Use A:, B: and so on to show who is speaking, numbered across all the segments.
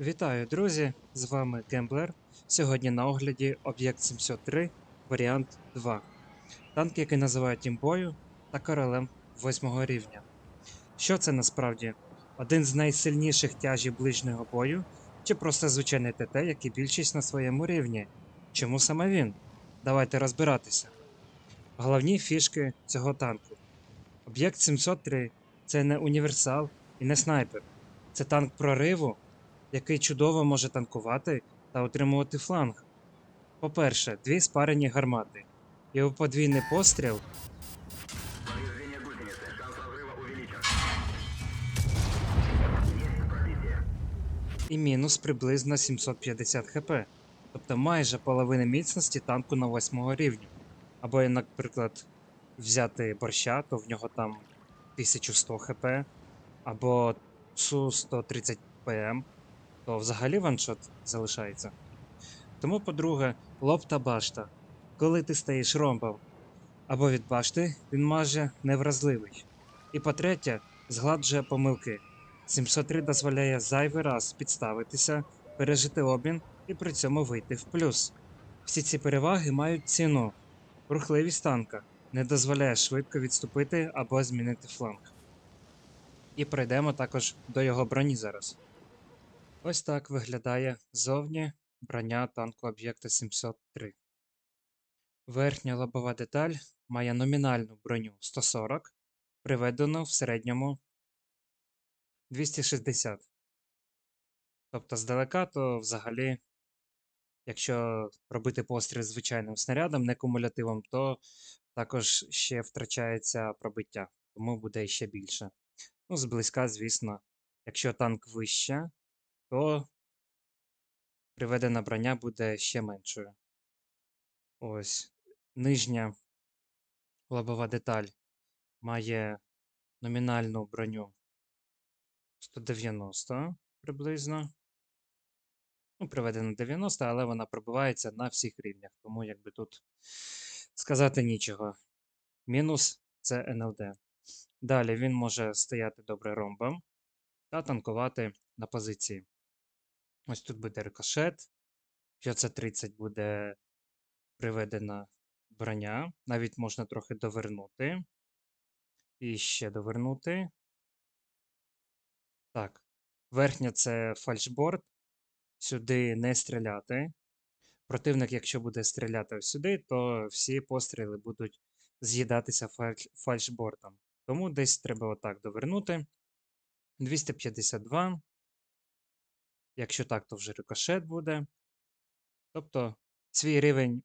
A: Вітаю, друзі! З вами Кемблер. Сьогодні на огляді об'єкт 703 варіант 2. Танк, який називають імбою та королем 8 рівня. Що це насправді? Один з найсильніших тяжів ближнього бою, чи просто звичайний ТТ, як і більшість на своєму рівні? Чому саме він? Давайте розбиратися. Головні фішки цього танку. Об'єкт 703 це не універсал і не снайпер. Це танк прориву, який чудово може танкувати та утримувати фланг. По-перше, дві спарені гармати. Його подвійний постріл і мінус приблизно 750 хп, тобто майже половина міцності танку на 8 рівні. Або, наприклад, взяти борща, то в нього там 1100 хп, або Су-130 ПМ, то взагалі ваншот залишається. Тому, по-друге, лоб та башта. Коли ти стоїш ромбом або від башти, він майже невразливий. І по-третє, згладжує помилки. 703 дозволяє зайвий раз підставитися, пережити обмін і при цьому вийти в плюс. Всі ці переваги мають ціну. Рухливість танка не дозволяє швидко відступити або змінити фланг. І пройдемо також до його броні зараз. Ось так виглядає зовні броня танку об'єкта 703. Верхня лобова деталь має номінальну броню 140, приведену в середньому 260. Тобто здалека, то взагалі, якщо робити постріл звичайним снарядом, не кумулятивом, то також ще втрачається пробиття, тому буде ще більше. Ну, зблизька, звісно, якщо танк вище, то приведена броня буде ще меншою. Ось нижня лобова деталь має номінальну броню 190 приблизно. Ну, приведено 90, але вона пробивається на всіх рівнях, тому якби тут сказати нічого. Мінус це НЛД. Далі він може стояти добре ромбом та танкувати на позиції. Ось тут буде рикошет. 530 буде приведена броня. Навіть можна трохи довернути. І ще довернути. Так. Верхня це фальшборд. Сюди не стріляти. Противник, якщо буде стріляти сюди, то всі постріли будуть з'їдатися фальш- фальшбортом. Тому десь треба отак довернути. 252. Якщо так, то вже рикошет буде. Тобто свій рівень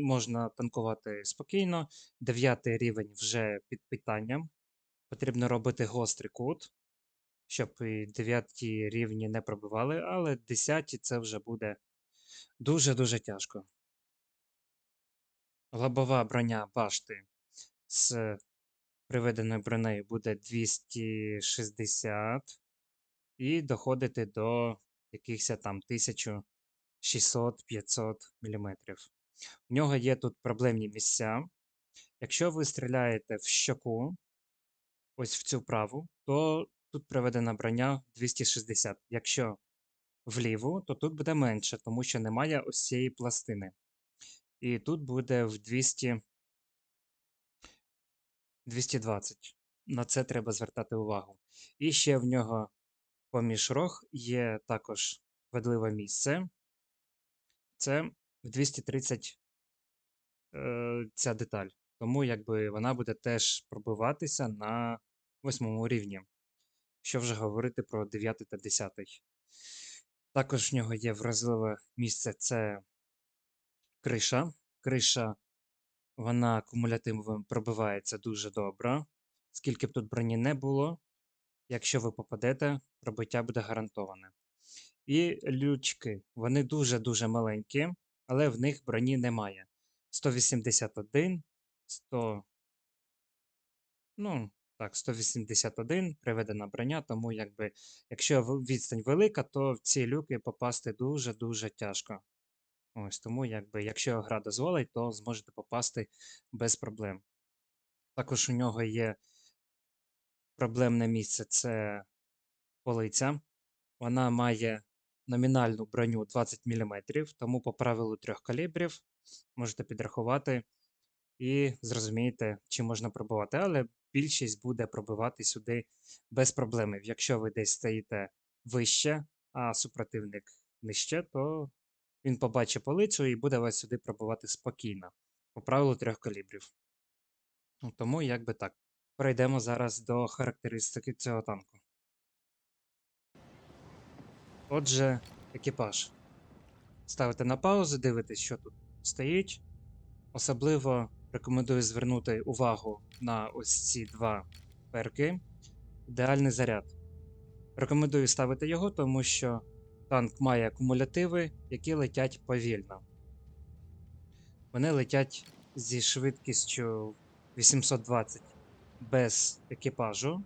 A: можна танкувати спокійно. Дев'ятий рівень вже під питанням. Потрібно робити гострий кут, щоб і дев'яті рівні не пробивали, але десяті це вже буде дуже-дуже тяжко. Лобова броня башти з приведеною бронею буде 260 і доходити до якихось там 1600-500 мм. У нього є тут проблемні місця. Якщо ви стріляєте в щоку, ось в цю праву, то тут приведена броня 260. Якщо вліву, то тут буде менше, тому що немає ось цієї пластини. І тут буде в 200 220. На це треба звертати увагу. І ще в нього поміж рог є також ведливе місце. Це в 230 е, ця деталь. Тому якби вона буде теж пробиватися на восьмому рівні. Що вже говорити про 9 та 10. Також в нього є вразливе місце це криша. Криша, вона кумулятивом пробивається дуже добре. Скільки б тут броні не було, якщо ви попадете, пробиття буде гарантоване. І лючки, вони дуже-дуже маленькі, але в них броні немає. 181, 100. Ну, так, 181 приведена броня, тому якби, якщо відстань велика, то в ці люки попасти дуже-дуже тяжко. Ось тому, якби, якщо гра дозволить, то зможете попасти без проблем. Також у нього є проблемне місце це полиця. Вона має номінальну броню 20 мм, тому по правилу трьох калібрів можете підрахувати і зрозумієте, чи можна пробивати. Але більшість буде пробивати сюди без проблем. Якщо ви десь стоїте вище, а супротивник нижче, то він побачить полицю і буде вас сюди пробивати спокійно, по правилу трьох калібрів. Ну, Тому якби так. Перейдемо зараз до характеристики цього танку. Отже, екіпаж. Ставите на паузу, дивитесь, що тут стоїть. Особливо рекомендую звернути увагу на ось ці два перки. Ідеальний заряд. Рекомендую ставити його, тому що танк має акумулятиви, які летять повільно. Вони летять зі швидкістю 820 без екіпажу.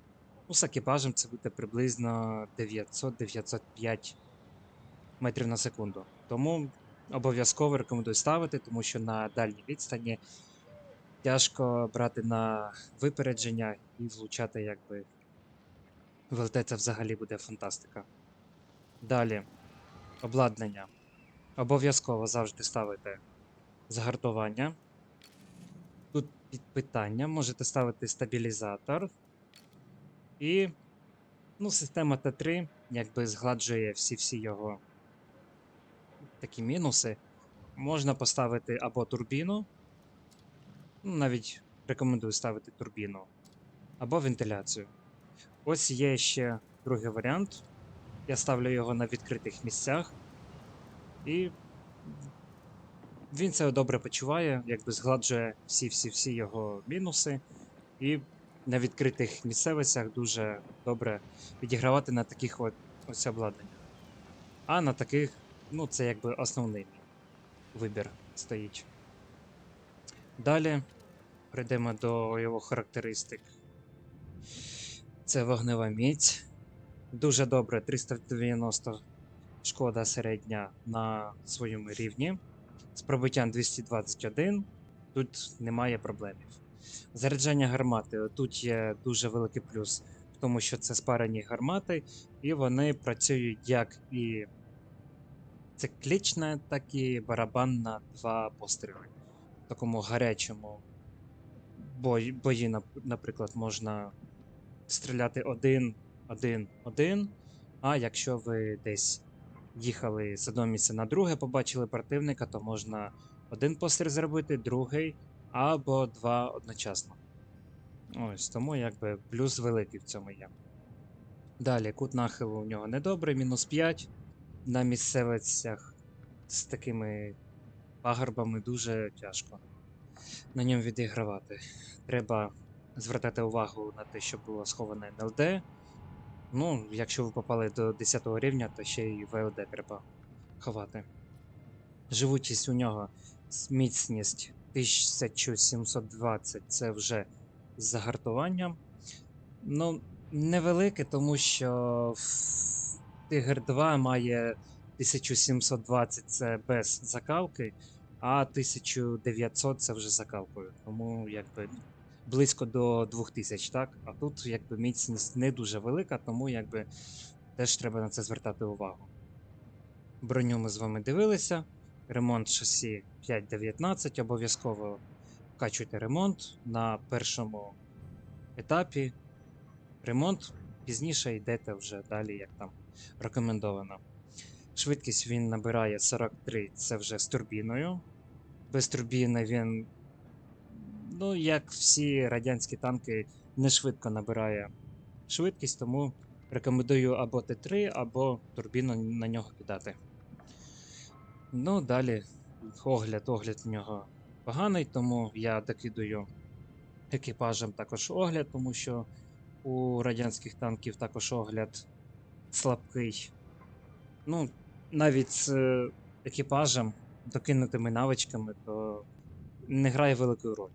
A: Ну, з екіпажем це буде приблизно 900-905 метрів на секунду. Тому обов'язково рекомендую ставити, тому що на дальній відстані тяжко брати на випередження і влучати, якби в ЛТ це взагалі буде фантастика. Далі, обладнання. Обов'язково завжди ставити загартування. Під питання можете ставити стабілізатор. І ну, система Т3 якби згладжує всі-всі його такі мінуси. Можна поставити або турбіну. Ну, навіть рекомендую ставити турбіну, або вентиляцію. Ось є ще другий варіант. Я ставлю його на відкритих місцях. І він це добре почуває, якби згладжує всі-всі-всі його мінуси. І на відкритих місцевостях дуже добре відігравати на таких от ось обладнаннях. А на таких, ну, це якби основний вибір стоїть. Далі перейдемо до його характеристик. Це вогнева міць. Дуже добре, 390 шкода середня на своєму рівні. З пробиттям 221. Тут немає проблемів. Заряджання гармати. Тут є дуже великий плюс в тому, що це спарені гармати, і вони працюють як і циклічна, так і барабан на два постріли. В такому гарячому бої, бої наприклад, можна стріляти один, один, один. А якщо ви десь їхали з одного місця на друге, побачили противника, то можна один постріл зробити, другий або два одночасно. Ось тому якби плюс великий в цьому є. Далі, кут нахилу у нього недобрий, мінус 5. На місцевостях з такими пагорбами дуже тяжко на ньому відігравати. Треба звертати увагу на те, що було сховане НЛД. Ну, якщо ви попали до 10 рівня, то ще й ВЛД треба ховати. Живучість у нього міцність 1720 це вже з загартуванням. Ну, невелике, тому що Тигр 2 має 1720 це без закалки, а 1900 це вже закалкою. Тому якби близько до 2000, так? А тут якби міцність не дуже велика, тому якби теж треба на це звертати увагу. Броню ми з вами дивилися. Ремонт шасі 5.19. Обов'язково вкачуйте ремонт на першому етапі. Ремонт пізніше йдете вже далі, як там рекомендовано. Швидкість він набирає 43, це вже з турбіною. Без турбіни він, ну, як всі радянські танки, не швидко набирає швидкість, тому рекомендую або Т3, або турбіну на нього кидати. Ну, далі огляд, огляд в нього поганий, тому я докидую екіпажам також огляд, тому що у радянських танків також огляд слабкий. Ну, навіть з е, екіпажем, докинутими навичками, то не грає великої ролі.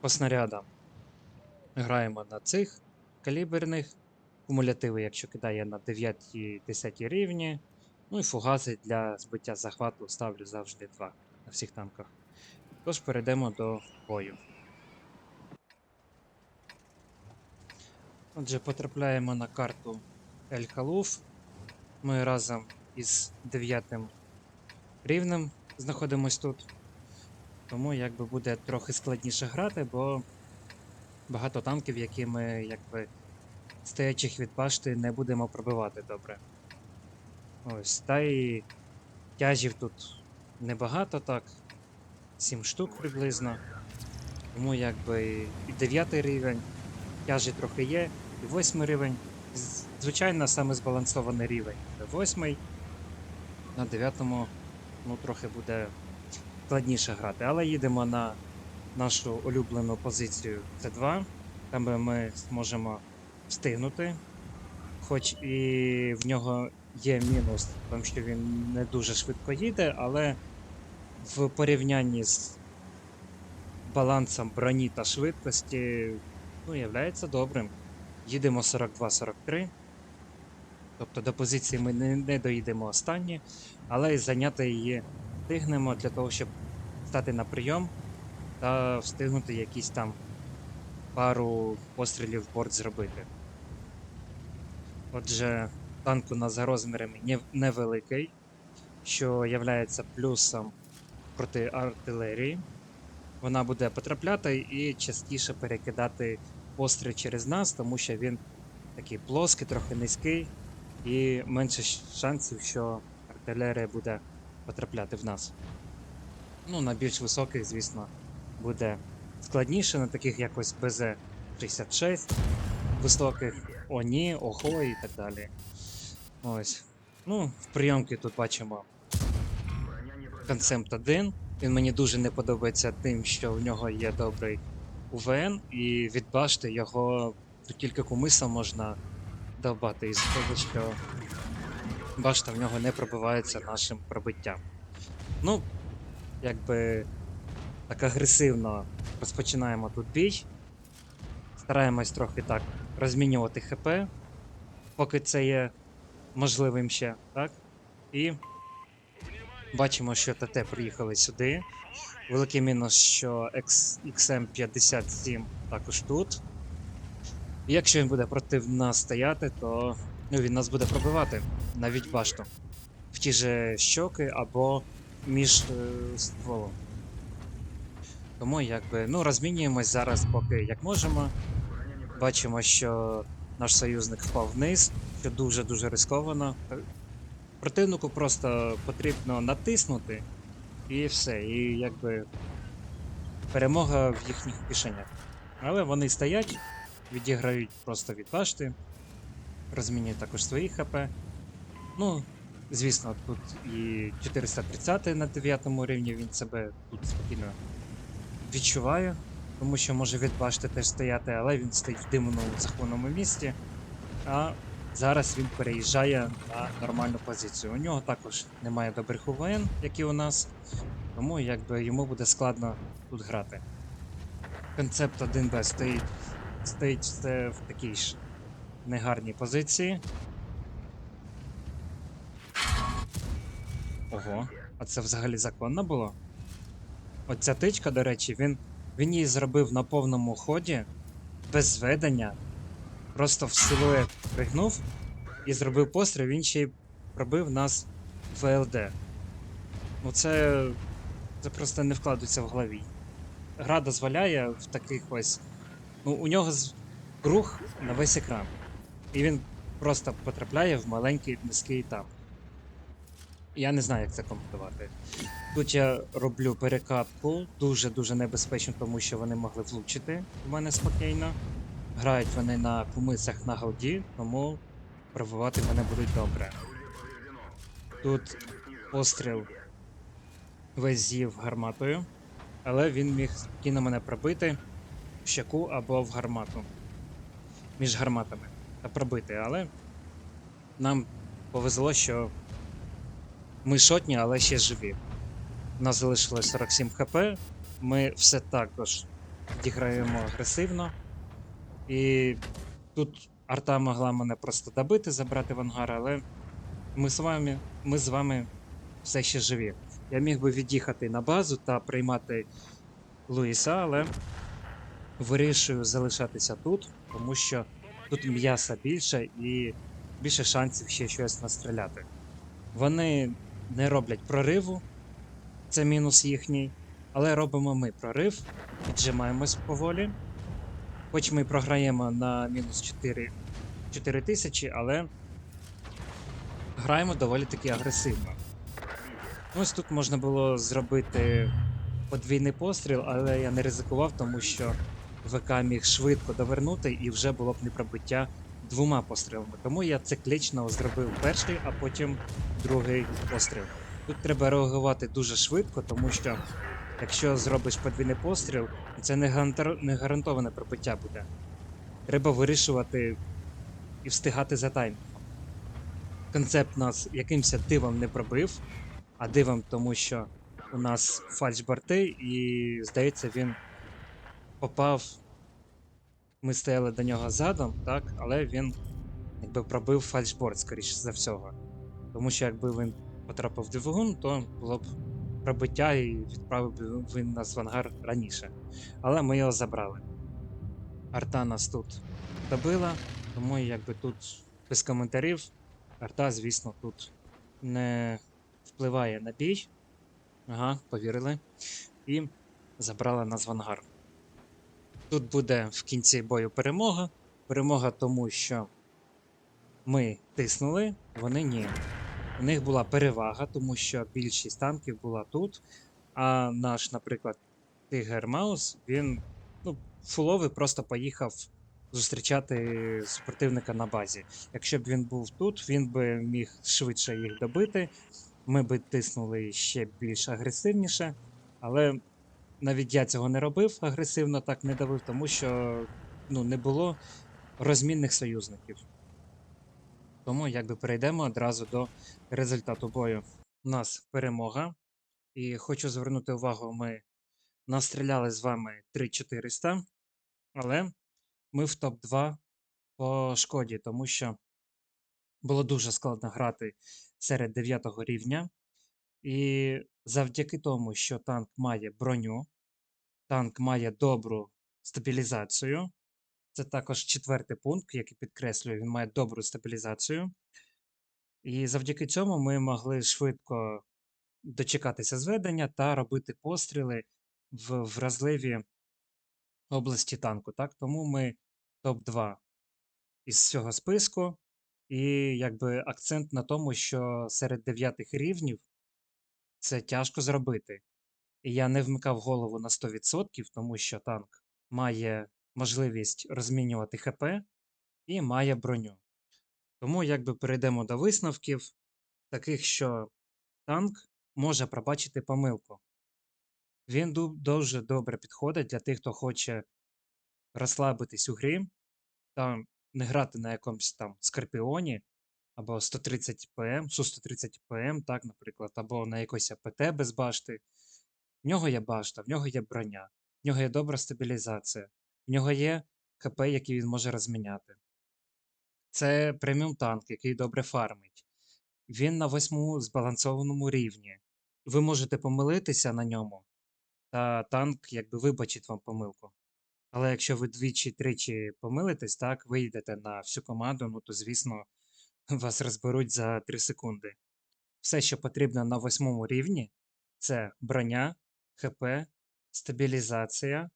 A: По снарядам граємо на цих каліберних, кумулятиви, якщо кидає на 9-10 рівні. Ну і фугаси для збиття захвату ставлю завжди 2 на всіх танках. Тож перейдемо до бою. Отже, потрапляємо на карту Ель Халуф. Ми разом із дев'ятим рівнем знаходимось тут. Тому якби буде трохи складніше грати, бо багато танків, які ми якби стоячих від башти не будемо пробивати добре. Ось, та і тяжів тут небагато так. 7 штук приблизно. Тому якби і 9 рівень, тяжі трохи є, і 8 рівень. Звичайно, саме збалансований рівень. Це 8. На 9 ну, трохи буде складніше грати. Але їдемо на нашу улюблену позицію С2. Там ми зможемо встигнути. Хоч і в нього є мінус, тому що він не дуже швидко їде, але в порівнянні з балансом броні та швидкості, ну, являється добрим. Їдемо 42-43. Тобто до позиції ми не, не доїдемо останні, але й зайняти її встигнемо для того, щоб стати на прийом та встигнути якісь там пару пострілів в борт зробити. Отже, танк у нас за розмірами невеликий, що є плюсом проти артилерії. Вона буде потрапляти і частіше перекидати постріл через нас, тому що він такий плоский, трохи низький, і менше шансів, що артилерія буде потрапляти в нас. Ну, на більш високих, звісно, буде складніше, на таких якось БЗ-66, високих ОНІ, ОХО і так далі. Ось. Ну, в прийомки тут бачимо концепт 1. Він мені дуже не подобається тим, що в нього є добрий УВН, і від його тільки кумиса можна довбати із того, що башта в нього не пробивається нашим пробиттям. Ну, якби так агресивно розпочинаємо тут бій. Стараємось трохи так розмінювати ХП, поки це є можливим ще, так? І Бачимо, що ТТ приїхали сюди. Великий мінус, що XM57 також тут. І якщо він буде проти нас стояти, то ну, він нас буде пробивати навіть башту. В ті же щоки або між е, стволом. Тому якби ну розмінюємось зараз поки як можемо. Бачимо, що наш союзник впав вниз, що дуже-дуже рисковано. Противнику просто потрібно натиснути і все. І якби перемога в їхніх кишенях. Але вони стоять, відіграють просто від башти, розмінюють також свої ХП. Ну, звісно, тут і 430 на 9 рівні він себе тут спокійно відчуває тому що може від башти теж стояти, але він стоїть в димному захованому місці. А зараз він переїжджає на нормальну позицію. У нього також немає добрих УВН, як і у нас, тому якби йому буде складно тут грати. Концепт 1Б стоїть, стоїть все в такій ж негарній позиції. Ого, а це взагалі законно було? Оця тичка, до речі, він, він її зробив на повному ході, без зведення, просто в силует пригнув і зробив постріл, він ще й пробив нас ВЛД. Ну це, це просто не вкладається в голові. Гра дозволяє в таких ось. Ну, у нього круг на весь екран. І він просто потрапляє в маленький низький етап. Я не знаю, як це коментувати. Тут я роблю перекатку, дуже-дуже небезпечно, тому що вони могли влучити в мене спокійно. Грають вони на кумицях на голді, тому пробивати мене будуть добре. Тут постріл весь з'їв гарматою, але він міг спокійно мене пробити в щаку або в гармату. Між гарматами. Пробити, але нам повезло, що ми шотні, але ще живі. У нас залишилось 47 хп. Ми все також відіграємо агресивно. І тут арта могла мене просто добити, забрати в ангар, але ми з вами, ми з вами все ще живі. Я міг би від'їхати на базу та приймати Луїса, але вирішую залишатися тут, тому що тут м'яса більше і більше шансів ще щось настріляти. Вони не роблять прориву, це мінус їхній. Але робимо ми прорив, піджимаємось поволі. Хоч ми програємо на мінус 4, 4 тисячі, але граємо доволі таки агресивно. Ось тут можна було зробити подвійний постріл, але я не ризикував, тому що ВК міг швидко довернути і вже було б непробиття двома пострілами. Тому я циклічно зробив перший, а потім другий постріл. Тут треба реагувати дуже швидко, тому що якщо зробиш подвійний постріл, це не, гарантоване пробиття буде. Треба вирішувати і встигати за таймінгом. Концепт нас якимось дивом не пробив, а дивом тому, що у нас фальшборти, і здається, він попав. Ми стояли до нього задом, так, але він якби пробив фальшборд, скоріше за всього. Тому що якби він потрапив в двигун, то було б пробиття і відправив би він нас в ангар раніше. Але ми його забрали. Арта нас тут добила, тому якби тут без коментарів. Арта, звісно, тут не впливає на бій. Ага, повірили. І забрала нас в ангар. Тут буде в кінці бою перемога. Перемога тому, що ми тиснули, вони ні. У них була перевага, тому що більшість танків була тут. А наш, наприклад, Тигер Маус, він ну, фуловий просто поїхав зустрічати супротивника на базі. Якщо б він був тут, він би міг швидше їх добити. Ми би тиснули ще більш агресивніше, але навіть я цього не робив агресивно, так не давив, тому що ну, не було розмінних союзників. Тому якби перейдемо одразу до результату бою. У нас перемога. І хочу звернути увагу, ми настріляли з вами 3400, але ми в топ-2 по шкоді, тому що було дуже складно грати серед 9 рівня. І завдяки тому, що танк має броню, танк має добру стабілізацію. Це також четвертий пункт, який підкреслюю, він має добру стабілізацію. І завдяки цьому ми могли швидко дочекатися зведення та робити постріли в вразливі області танку. Так? Тому ми топ-2 із цього списку. І якби акцент на тому, що серед дев'ятих рівнів це тяжко зробити. І я не вмикав голову на 100%, тому що танк має можливість розмінювати ХП і має броню. Тому якби перейдемо до висновків, таких, що танк може пробачити помилку. Він дуже добре підходить для тих, хто хоче розслабитись у грі та не грати на якомусь там Скорпіоні або 130 ПМ, Су-130 ПМ, так, наприклад, або на якось АПТ без башти. В нього є башта, в нього є броня, в нього є добра стабілізація, в нього є ХП, який він може розміняти. Це преміум танк, який добре фармить. Він на восьмому збалансованому рівні. Ви можете помилитися на ньому, та танк якби вибачить вам помилку. Але якщо ви двічі-тричі помилитесь, так, вийдете на всю команду, ну то звісно вас розберуть за 3 секунди. Все, що потрібно на восьмому рівні, це броня, ХП, стабілізація.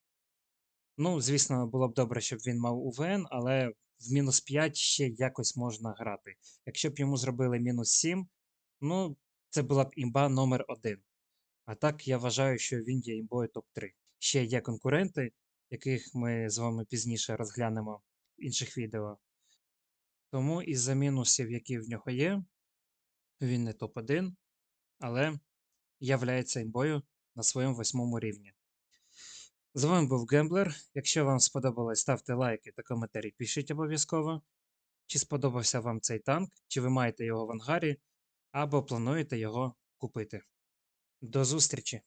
A: Ну, звісно, було б добре, щоб він мав УВН, але в мінус 5 ще якось можна грати. Якщо б йому зробили мінус 7, ну, це була б імба номер 1. А так я вважаю, що він є імбою топ-3. Ще є конкуренти, яких ми з вами пізніше розглянемо в інших відео. Тому із-за мінусів, які в нього є, він не топ-1, але являється імбою на своєму восьмому рівні. З вами був Гемблер. Якщо вам сподобалось, ставте лайки та коментарі пишіть обов'язково. Чи сподобався вам цей танк, чи ви маєте його в ангарі, або плануєте його купити. До зустрічі!